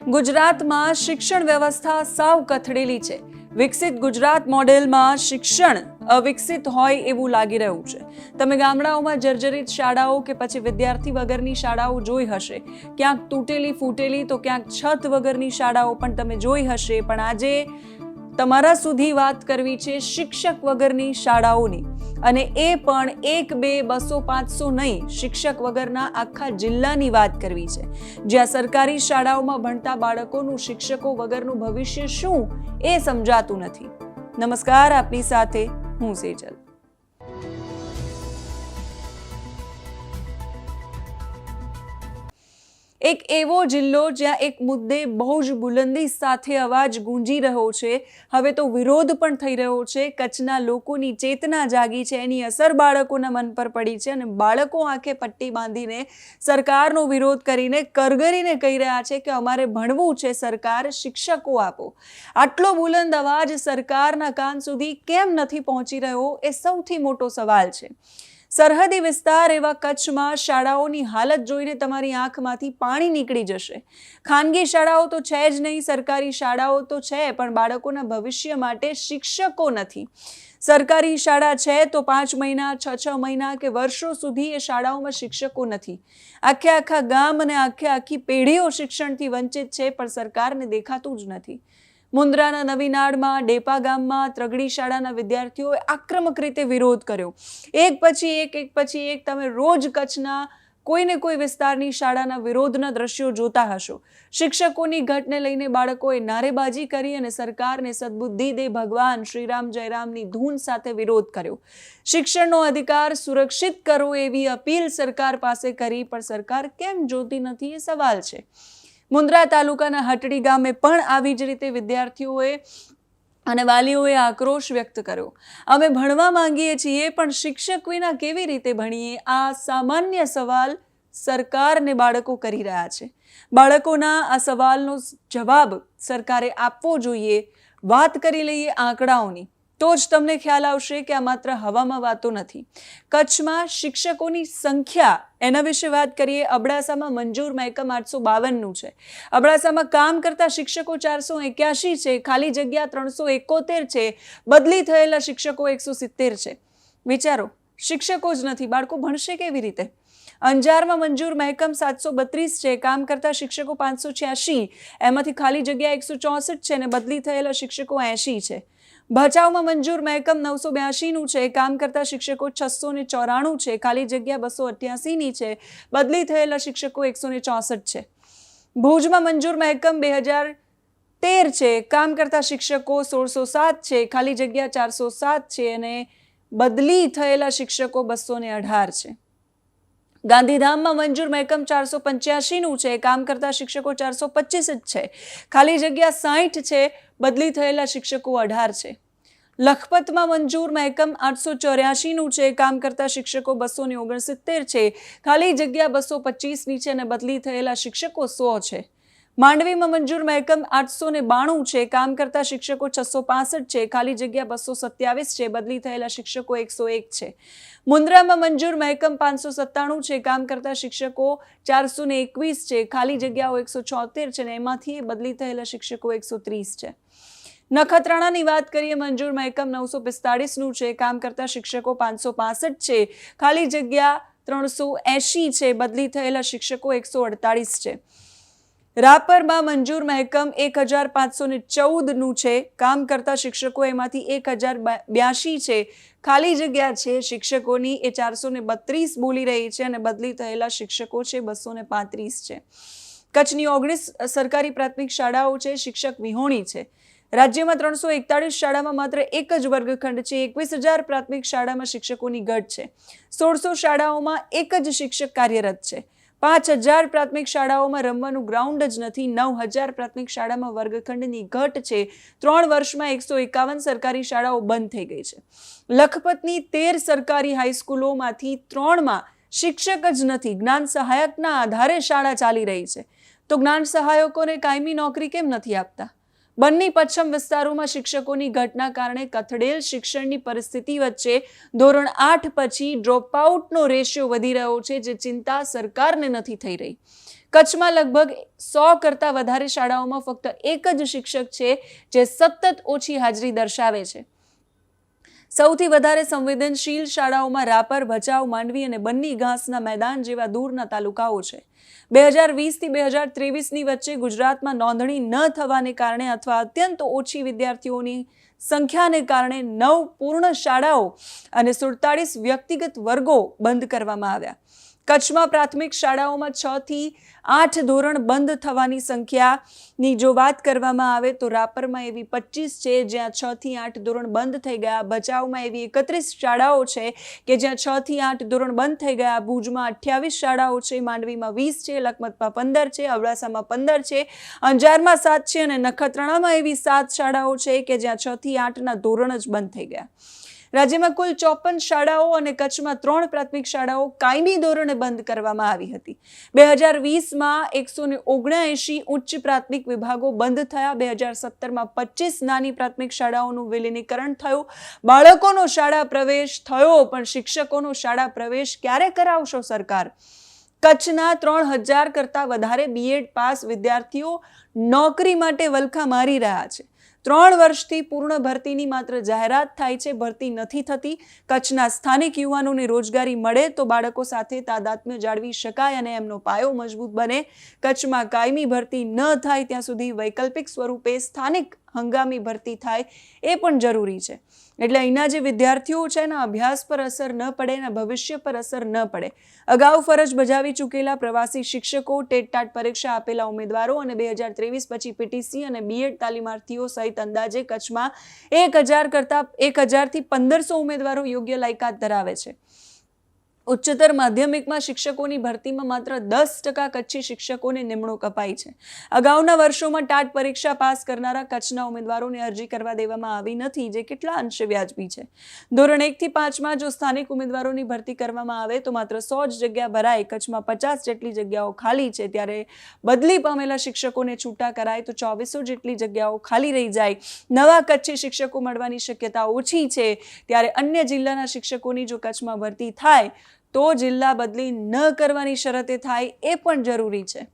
ગુજરાતમાં શિક્ષણ વ્યવસ્થા સાવ કથળેલી છે. વિકસિત ગુજરાત મોડેલમાં શિક્ષણ અવિકસિત હોય એવું લાગી રહ્યું છે. તમે ગામડાઓમાં જર્જરિત શાળાઓ કે પછી વિદ્યાર્થી વગરની શાળાઓ જોઈ હશે. ક્યાંક તૂટેલી ફૂટેલી તો ક્યાંક છત વગરની શાળાઓ પણ તમે જોઈ હશે. પણ આજે તમારા સુધી વાત કરવી છે શિક્ષક વગરની શાળાઓની. અને એ પણ એક, બે, બસો, પાંચસો નહીં, શિક્ષક વગરના આખા જિલ્લાની વાત કરવી છે. જ્યાં સરકારી શાળાઓમાં ભણતા બાળકોનું, શિક્ષકો વગરનું ભવિષ્ય શું એ સમજાતું નથી. નમસ્કાર, આપની સાથે હું સેજલ. એક એવો જિલ્લો જ્યાં એક મુદ્દે બહુ જ બુલંદી સાથે અવાજ ગુંજી રહ્યો છે. હવે તો વિરોધ પણ થઈ રહ્યો છે. કચ્છના લોકોની ચેતના જાગી છે. એની અસર બાળકોના મન પર પડી છે અને બાળકો આંખે પટ્ટી બાંધીને સરકારનો વિરોધ કરીને કરગરીને કહી રહ્યા છે કે અમારે ભણવું છે, સરકાર શિક્ષકો આપો. આટલો બુલંદ અવાજ સરકારના કાન સુધી કેમ નથી પહોંચી રહ્યો એ સૌથી મોટો સવાલ છે. સરહદી વિસ્તાર એવા કચ્છમાં શાળાઓની હાલત જોઈને તમારી આંખમાંથી પાણી નીકળી જશે. ખાનગી શાળાઓ તો છે જ નહીં, સરકારી શાળાઓ તો છે, પણ બાળકોના ભવિષ્ય માટે શિક્ષકો નથી. સરકારી શાળા છે તો પાંચ મહિના, છ છ મહિના કે વર્ષો સુધી એ શાળાઓમાં શિક્ષકો નથી. આખે આખા ગામ અને આખે આખી પેઢીઓ શિક્ષણથી વંચિત છે, પણ સરકારને દેખાતું જ નથી. મુન્દ્રાના નવીનાડમાં ડેપા ગામમાં ત્રગડી શાળાના વિદ્યાર્થીઓએ આક્રમક રીતે વિરોધ કર્યો. એક પછી એક એક પછી એક તમે રોજ કચ્છના કોઈને કોઈ વિસ્તારની શાળાના વિરોધના દ્રશ્યો જોતા હશો. શિક્ષકોની ઘટને લઈને બાળકોએ નારેબાજી કરી અને સરકારને સદબુદ્ધિ દે ભગવાન શ્રીરામ જયરામની ધૂન સાથે વિરોધ કર્યો. શિક્ષણનો અધિકાર સુરક્ષિત કરો એવી અપીલ સરકાર પાસે કરી, પણ સરકાર કેમ જોતી નથી એ સવાલ છે. મુન્દ્રા તાલુકાના હટડી ગામે પણ આવી જ રીતે વિદ્યાર્થીઓએ અને વાલીઓએ આક્રોશ વ્યક્ત કર્યો. અમે ભણવા માંગીએ છીએ, પણ શિક્ષક વિના કેવી રીતે ભણીએ? આ સામાન્ય સવાલ સરકારને બાળકો કરી રહ્યા છે. બાળકોના આ સવાલનો જવાબ સરકારે આપવો જોઈએ. વાત કરી લઈએ આંકડાઓની. તો જ તમને ખ્યાલ આવશે કે આ માત્ર હવામાં વાતો નથી. કચ્છમાં શિક્ષકોની સંખ્યા, એના વિશે વાત કરીએ, અબડાસામાં મંજૂર મહેકમ આઠસો બાવનનું છે. અબડાસામાં કામ કરતા શિક્ષકો ચારસો એક્યાસી છે, ખાલી જગ્યા ત્રણસો એકોતેર છે, બદલી થયેલા શિક્ષકો એકસો સિત્તેર છે. વિચારો, શિક્ષકો જ નથી, બાળકો ભણશે કેવી રીતે? અંજારમાં મંજૂર મહેકમ સાતસો બત્રીસ છે, કામ કરતા શિક્ષકો પાંચસો છ્યાસી એમાંથી ખાલી જગ્યા એકસો ચોસઠ છે અને બદલી થયેલા શિક્ષકો એંશી છે. ભચાઉમાં મંજૂર મહેકમ નવસો બ્યાસીનું છે. કામ કરતા શિક્ષકો છસો ને ચોરાણું છે. ખાલી જગ્યા બસો અઠ્યાસીની છે. બદલી થયેલા શિક્ષકો એકસો ને ચોસઠ છે. ભુજમાં મંજૂર મહેકમ બે હજાર તેર છે. કામ કરતા શિક્ષકો સોળસો સાત છે. ખાલી જગ્યા ચારસો સાત છે અને બદલી થયેલા શિક્ષકો બસો ને અઢાર છે. ગાંધીધામમાં મંજૂર મહેકમ ચારસો પંચ્યાસીનું છે. કામ કરતા શિક્ષકો ચારસો પચીસ જ છે. ખાલી જગ્યા સાઠ છે. બદલી થયેલા શિક્ષકો અઢાર છે. લખપતમાં મંજૂર મહેકમ આઠસો ચોર્યાસીનું છે. કામ કરતા શિક્ષકો બસો ને ઓગણસિત્તેર છે. ખાલી જગ્યા બસો પચીસની છે અને બદલી થયેલા શિક્ષકો સો છે. માંડવીમાં મંજૂર મહેકમ આઠસો ને બાણું છે. કામ કરતા શિક્ષકો છસો પાસઠ છે. ખાલી જગ્યા બસો સત્યાવીસ છે. બદલી થયેલા શિક્ષકો એકસો એક છે. મુન્દ્રામાં મંજૂર મહેકમ પાંચસો સત્તાણું છે. કામ કરતા શિક્ષકો ચારસો ને એકવીસ છે. ખાલી જગ્યાઓ એકસો છોતેર છે ને એમાંથી બદલી થયેલા શિક્ષકો એકસો ત્રીસ છે. નખત્રાણાની વાત કરીએ, મંજૂર મહેકમ નવસો પિસ્તાળીસનું છે. કામ કરતા શિક્ષકો પાંચસો પાસઠ છે. ખાલી જગ્યા ત્રણસો એંશી છે. બદલી થયેલા શિક્ષકો એકસો અડતાળીસ છે. રાપરમાં મંજૂર મહેકમ એક હજાર પાંચસો ને ચૌદનું છે. કામ કરતા શિક્ષકો એમાંથી એક હજાર બ્યાસી છે. ખાલી જગ્યા છે. શિક્ષકોની એ ચારસો ને બત્રીસ બોલી રહી છે અને બદલી થયેલા શિક્ષકો છે બસો ને પાંત્રીસ છે. કચ્છની ઓગણીસ સરકારી પ્રાથમિક શાળાઓ છે. શિક્ષક વિહોણી છે. રાજ્યમાં ત્રણસો એકતાળીસ શાળામાં માત્ર એક જ વર્ગખંડ છે. એકવીસ હજાર પ્રાથમિક શાળામાં શિક્ષકોની ઘટ છે. સોળસો શાળાઓમાં એક જ શિક્ષક કાર્યરત છે. પાંચ હજાર પ્રાથમિક શાળાઓમાં રમવાનું ગ્રાઉન્ડ જ નથી. નવ હજાર પ્રાથમિક શાળામાં વર્ગખંડની ઘટ છે. ત્રણ વર્ષમાં એકસો એકાવન સરકારી શાળાઓ બંધ થઈ ગઈ છે. લખપતની તેર સરકારી હાઈસ્કૂલોમાંથી ત્રણમાં શિક્ષક જ નથી. જ્ઞાન સહાયકના આધારે શાળા ચાલી રહી છે. તો જ્ઞાન સહાયકોને કાયમી નોકરી કેમ નથી આપતા? બંને પશ્ચિમ વિસ્તારોમાં શિક્ષકોની ઘટના કારણે કથડેલ શિક્ષણની પરિસ્થિતિ વચ્ચે ધોરણ આઠ પછી ડ્રોપઆઉટનો રેશિયો વધી રહ્યો છે, જે ચિંતા સરકારને નથી થઈ રહી. કચ્છમાં લગભગ સો કરતાં વધારે શાળાઓમાં ફક્ત એક જ શિક્ષક છે, જે સતત ઓછી હાજરી દર્શાવે છે. સૌથી વધારે સંવેદનશીલ શાળાઓમાં રાપર, ભચાઉ, માંડવી અને બન્ની ઘાસના મેદાન જેવા દૂરના તાલુકાઓ છે. બે હજાર વીસથી બે હજાર ત્રેવીસની વચ્ચે ગુજરાતમાં નોંધણી ન થવાને કારણે અથવા અત્યંત ઓછી વિદ્યાર્થીઓની સંખ્યાને કારણે નવ પૂર્ણ શાળાઓ અને સુડતાળીસ વ્યક્તિગત વર્ગો બંધ કરવામાં આવ્યા. કચ્છમાં પ્રાથમિક શાળાઓમાં છ થી આઠ ધોરણ બંધ થવાની સંખ્યાની જો વાત કરવામાં આવે તો રાપરમાં એવી પચીસ છે, જ્યાં છ થી આઠ ધોરણ બંધ થઈ ગયા. ભચાઉમાં એવી એકત્રીસ શાળાઓ છે કે જ્યાં છ થી આઠ ધોરણ બંધ થઈ ગયા. ભુજમાં અઠ્યાવીસ શાળાઓ છે, માંડવીમાં વીસ છે, લખમતમાં પંદર છે, અબડાસામાં પંદર છે, અંજારમાં સાત છે અને નખત્રાણામાં એવી સાત શાળાઓ છે કે જ્યાં છ થી આઠના ધોરણ જ બંધ થઈ ગયા. રાજ્યમાં કુલ ચોપન શાળાઓ અને કચ્છમાં ત્રણ પ્રાથમિક શાળાઓ કાયમી ધોરણે બંધ કરવામાં આવી હતી. બે હજાર વીસમાં એકસો ને ઓગણએંશી ઉચ્ચ પ્રાથમિક વિભાગો બંધ થયા. બે હજાર સત્તરમાં પચીસ નાની પ્રાથમિક શાળાઓનું વિલીનીકરણ થયું. બાળકોનો શાળા પ્રવેશ થયો, પણ શિક્ષકોનો શાળા પ્રવેશ ક્યારે કરાવશો સરકાર? કચ્છના ત્રણ હજાર કરતાં વધારે બીએડ પાસ વિદ્યાર્થીઓ નોકરી માટે વલખા મારી રહ્યા છે. ત્રણ વર્ષથી પૂર્ણ ભરતીની માત્ર જાહેરાત થાય છે, ભરતી નથી થતી. કચ્છના સ્થાનિક યુવાનોને રોજગારી મળે તો બાળકો સાથે તાદાત્મ્ય જાળવી શકાય અને એમનો પાયો મજબૂત બને. કચ્છમાં કાયમી ભરતી ન થાય ત્યાં સુધી વૈકલ્પિક સ્વરૂપે સ્થાનિક હંગામી ભરતી થાય એ પણ જરૂરી છે. એટલે અહીંના જે વિદ્યાર્થીઓ છે, એના અભ્યાસ પર અસર ન પડે, એના ભવિષ્ય પર અસર ન પડે. અગાઉ ફરજ બજાવી ચૂકેલા પ્રવાસી શિક્ષકો ટેટ ટાટ પરીક્ષા આપેલા ઉમેદવારો અને બે હજાર ત્રેવીસ પછી પીટીસી અને બીએડ તાલીમાર્થીઓ સહિત અંદાજે કચ્છમાં એક હજાર કરતાં એક હજારથી પંદરસો ઉમેદવારો યોગ્ય લાયકાત ધરાવે છે. ઉચ્ચતર માધ્યમિકમાં શિક્ષકોની ભરતીમાં માત્ર દસ ટકા કચ્છી શિક્ષકોને નિમણૂક અપાઈ છે. અગાઉના વર્ષોમાં ટાટ પરીક્ષા પાસ કરનારા કચ્છના ઉમેદવારોને અરજી કરવા દેવામાં આવી નથી, જે કેટલા અંશે વ્યાજબી છે. ધોરણ એકથી પાંચમાં જો સ્થાનિક ઉમેદવારોની ભરતી કરવામાં આવે તો માત્ર સો જ જગ્યા ભરાય, કચ્છમાં પચાસ જેટલી જગ્યાઓ ખાલી છે. ત્યારે બદલી પામેલા શિક્ષકોને છૂટા કરાય તો ચોવીસો જેટલી જગ્યાઓ ખાલી રહી જાય. નવા કચ્છી શિક્ષકો મળવાની શક્યતા ઓછી છે. ત્યારે અન્ય જિલ્લાના શિક્ષકોની જો કચ્છમાં ભરતી થાય તો જિલ્લા બદલી ન કરવાની શરતે થાય એ પણ જરૂરી છે.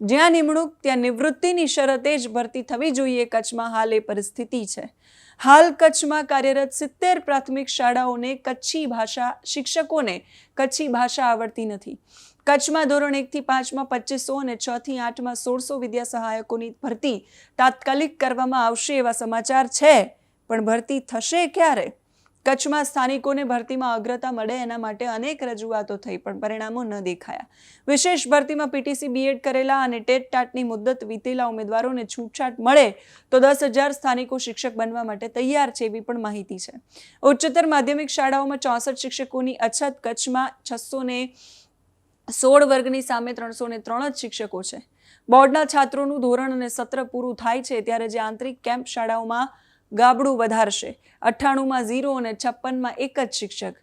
જ્યાં નિમણૂક, ત્યાં નિવૃત્તિની શરતે જ ભરતી થવી જોઈએ કચ્છમાં હાલ એ પરિસ્થિતિ છે. હાલ કચ્છમાં કાર્યરત સિત્તેર પ્રાથમિક શાળાઓને કચ્છી ભાષા શિક્ષકોને કચ્છી ભાષા આવડતી નથી. કચ્છમાં ધોરણ એકથી પાંચમાં પચીસો અને છથી આઠમાં સોળસો વિદ્યા સહાયકોની ભરતી તાત્કાલિક કરવામાં આવશે એવા સમાચાર છે. પણ ભરતી થશે ક્યારે? કચ્છમાં સ્થાનિકોને ભરતીમાં અગ્રતા મળે એના માટે અનેક રજૂઆતો થઈ, પણ પરિણામો ન દેખાયા. વિશેષ ભરતીમાં પીટીસી બીએડ કરેલા અને ટેટ ટાટની મુદ્દત વીતેલા ઉમેદવારોને છૂટછાટ મળે તો દસ હજાર સ્થાનિકો શિક્ષક બનવા માટે તૈયાર છે એવી પણ માહિતી છે. ઉચ્ચતર માધ્યમિક શાળાઓમાં ચોસઠ શિક્ષકોની અછત, કચ્છમાં છસો ને સોળ વર્ગની સામે ત્રણસો ને ત્રણ જ શિક્ષકો છે. બોર્ડના છાત્રોનું ધોરણ અને સત્ર પૂરું થાય છે ત્યારે જે આંતરિક કેમ્પ શાળાઓમાં ગાબડું વધારશે. અઠ્ઠાણુંમાં ઝીરો અને છપ્પનમાં એક જ શિક્ષક.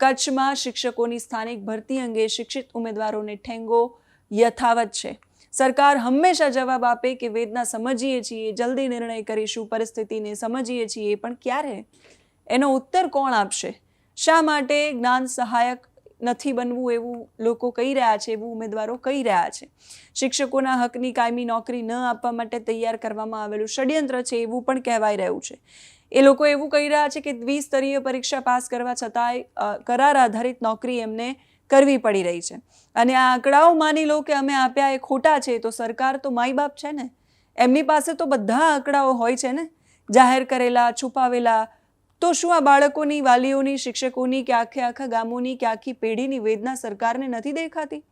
કચ્છમાં શિક્ષકોની સ્થાનિક ભરતી અંગે શિક્ષિત ઉમેદવારોને ઠેંગો યથાવત છે. સરકાર હંમેશા જવાબ આપે કે વેદના સમજીએ છીએ, જલ્દી નિર્ણય કરીશું, પરિસ્થિતિને સમજીએ છીએ, પણ ક્યારે? એનો ઉત્તર કોણ આપશે? શા માટે જ્ઞાન સહાયક નથી બનવું એવું લોકો કહી રહ્યા છે, એવું ઉમેદવારો કહી રહ્યા છે. શિક્ષકોના હકની કાયમી નોકરી ન આપવા માટે તૈયાર કરવામાં આવેલું ષડયંત્ર છે એવું પણ કહેવાય રહ્યું છે. એ લોકો એવું કહી રહ્યા છે કે દ્વિસ્તરીય પરીક્ષા પાસ કરવા છતાંય કરાર આધારિત નોકરી એમને કરવી પડી રહી છે. અને આ આંકડાઓ માની લો કે અમે આપ્યા એ ખોટા છે, તો સરકાર તો માઈ બાપ છે ને? એમની પાસે તો બધા આંકડાઓ હોય છે ને? જાહેર કરેલા, છુપાવેલા તો શું આ બાળકોની, વાલીઓની, શિક્ષકોની કે આખે આખા ગામોની કે આખી પેઢીની વેદના સરકારને નથી દેખાતી?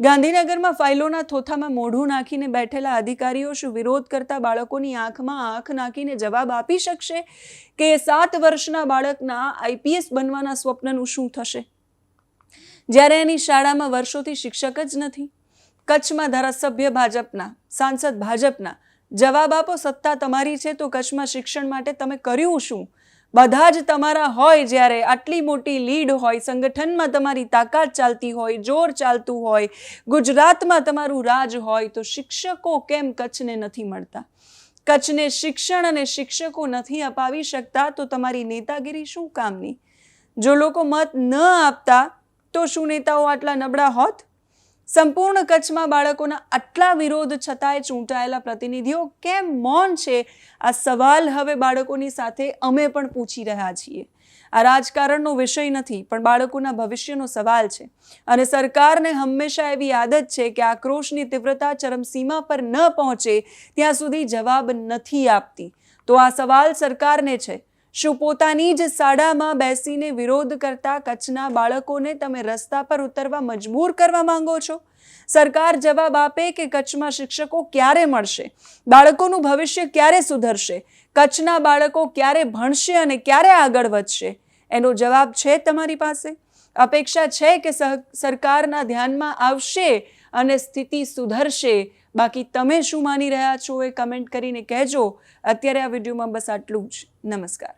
ગાંધીનગરમાં ફાઇલોના થોથામાં મોઢું નાખીને બેઠેલા અધિકારીઓ શું વિરોધ કરતા બાળકોની આંખમાં આંખ નાખીને જવાબ આપી શકશે કે સાત વર્ષના બાળકના આઈપીએસ બનવાના સ્વપ્નનું શું થશે? જ્યારે એની શાળામાં વર્ષોથી શિક્ષક જ નથી. કચ્છમાં ધારાસભ્ય ભાજપના, સાંસદ ભાજપના, જવાબ આપો, સત્તા તમારી છે તો કચ્છમાં શિક્ષણ માટે તમે કર્યું શું? બધા જ તમારા હોય જ્યારે આટલી મોટી લીડ હોય, સંગઠનમાં તમારી તાકાત ચાલતી હોય, જોર ચાલતું હોય, ગુજરાતમાં તમારું રાજ હોય, તો શિક્ષકો કેમ કચ્છને નથી મળતા? કચ્છને શિક્ષણ અને શિક્ષકો નથી અપાવી શકતા, તો તમારી નેતાગીરી શું કામની? જો લોકો મત ન આપતા, તો શું નેતાઓ આટલા નબળા હોત? સંપૂર્ણ કચ્છમાં બાળકોના આટલા વિરોધ છતાંય ચૂંટાયેલા પ્રતિનિધિઓ કેમ મૌન છે? આ સવાલ હવે બાળકોની સાથે અમે પણ પૂછી રહ્યા છીએ. આ રાજકારણનો વિષય નથી, પણ બાળકોના ભવિષ્યનો સવાલ છે. અને સરકારને હંમેશા એવી આદત છે કે આક્રોશની તીવ્રતા ચરમસીમા પર ન પહોંચે, ત્યાં સુધી જવાબ નથી આપતી. તો આ સવાલ સરકારને છે. શું પોતાની જ શાળામાં બેસીને વિરોધ કરતા કચ્છના બાળકોને તમે રસ્તા પર ઉતરવા મજબૂર કરવા માંગો છો? સરકાર જવાબ આપે કે કચ્છમાં શિક્ષકો ક્યારે મળશે? બાળકોનું ભવિષ્ય ક્યારે સુધરશે? કચ્છના બાળકો ક્યારે ભણશે અને ક્યારે આગળ વધશે? એનો જવાબ છે તમારી પાસે? અપેક્ષા છે કે સરકારના ધ્યાનમાં આવશે અને સ્થિતિ સુધરશે. બાકી તમે શું માની રહ્યા છો એ કમેન્ટ કરીને કહેજો. અત્યારે આ વિડીયોમાં બસ આટલું જ. નમસ્કાર.